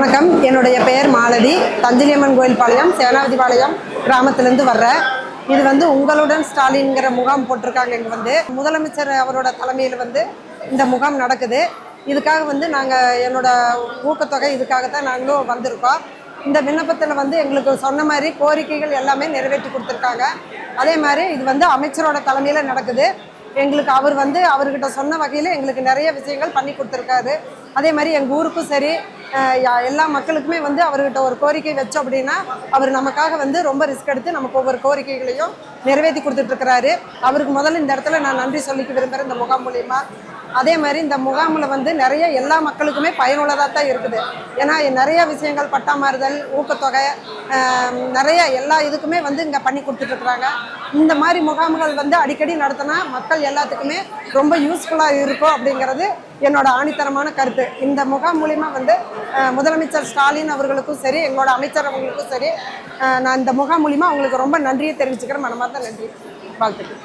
வணக்கம். என்னுடைய பெயர் மாலதி. தஞ்சலியம்மன் கோயில் பாளையம் சேனாவதி பாளையம் கிராமத்திலேருந்து வர்றேன் இது வந்து உங்களுடன் ஸ்டாலின்ங்கிற முகாம் போட்டிருக்காங்க இங்கே வந்து. முதலமைச்சர் அவரோட தலைமையில் வந்து இந்த முகாம் நடக்குது. இதுக்காக வந்து நாங்கள் என்னோட ஊக்கத்தொகை இதுக்காக தான் நாங்களும் வந்திருக்கோம். இந்த விண்ணப்பத்தில் வந்து எங்களுக்கு சொன்ன மாதிரி கோரிக்கைகள் எல்லாமே நிறைவேற்றி கொடுத்துருக்காங்க. அதே மாதிரி இது வந்து அமைச்சரோட தலைமையில் நடக்குது. எங்களுக்கு அவர் வந்து அவர்கிட்ட சொன்ன வகையில் எங்களுக்கு நிறைய விஷயங்கள் பண்ணி கொடுத்துருக்காரு. அதே மாதிரி எங்கள் ஊருக்கும் சரி எல்லா மக்களுக்குமே வந்து அவர்கிட்ட ஒரு கோரிக்கை வச்சோம் அப்படின்னா அவர் நமக்காக வந்து ரொம்ப ரிஸ்க் எடுத்து நமக்கு ஒவ்வொரு கோரிக்கைகளையும் நிறைவேற்றி கொடுத்துட்டு இருக்கிறாரு. அவருக்கு முதல்ல இந்த இடத்துல நான் நன்றி சொல்லிக்க விரும்புகிறேன் இந்த முகாம் மூலியமாக அதே மாதிரி இந்த முகாமில் வந்து நிறைய எல்லா மக்களுக்குமே பயனுள்ளதாக தான் இருக்குது. ஏன்னா நிறைய விஷயங்கள் பட்டாமாறுதல் ஊக்கத்தொகை நிறைய எல்லா இதுக்குமே வந்து இங்கே பண்ணி கொடுத்துட்ருக்குறாங்க. இந்த மாதிரி முகாம்கள் வந்து அடிக்கடி நடத்தினா மக்கள் எல்லாத்துக்குமே ரொம்ப யூஸ்ஃபுல்லாக இருக்கும் அப்படிங்கிறது என்னோட ஆணித்தரமான கருத்து. இந்த முகாம் மூலிமா வந்து முதலமைச்சர் ஸ்டாலின் அவர்களுக்கும் சரி எங்களோட அமைச்சர் அவங்களுக்கும் சரி நான் இந்த முகாம் மூலிமா அவங்களுக்கு ரொம்ப நன்றியை தெரிவிச்சுக்கிறேன். மனமார்ந்த நன்றி. வாழ்த்துக்கள்.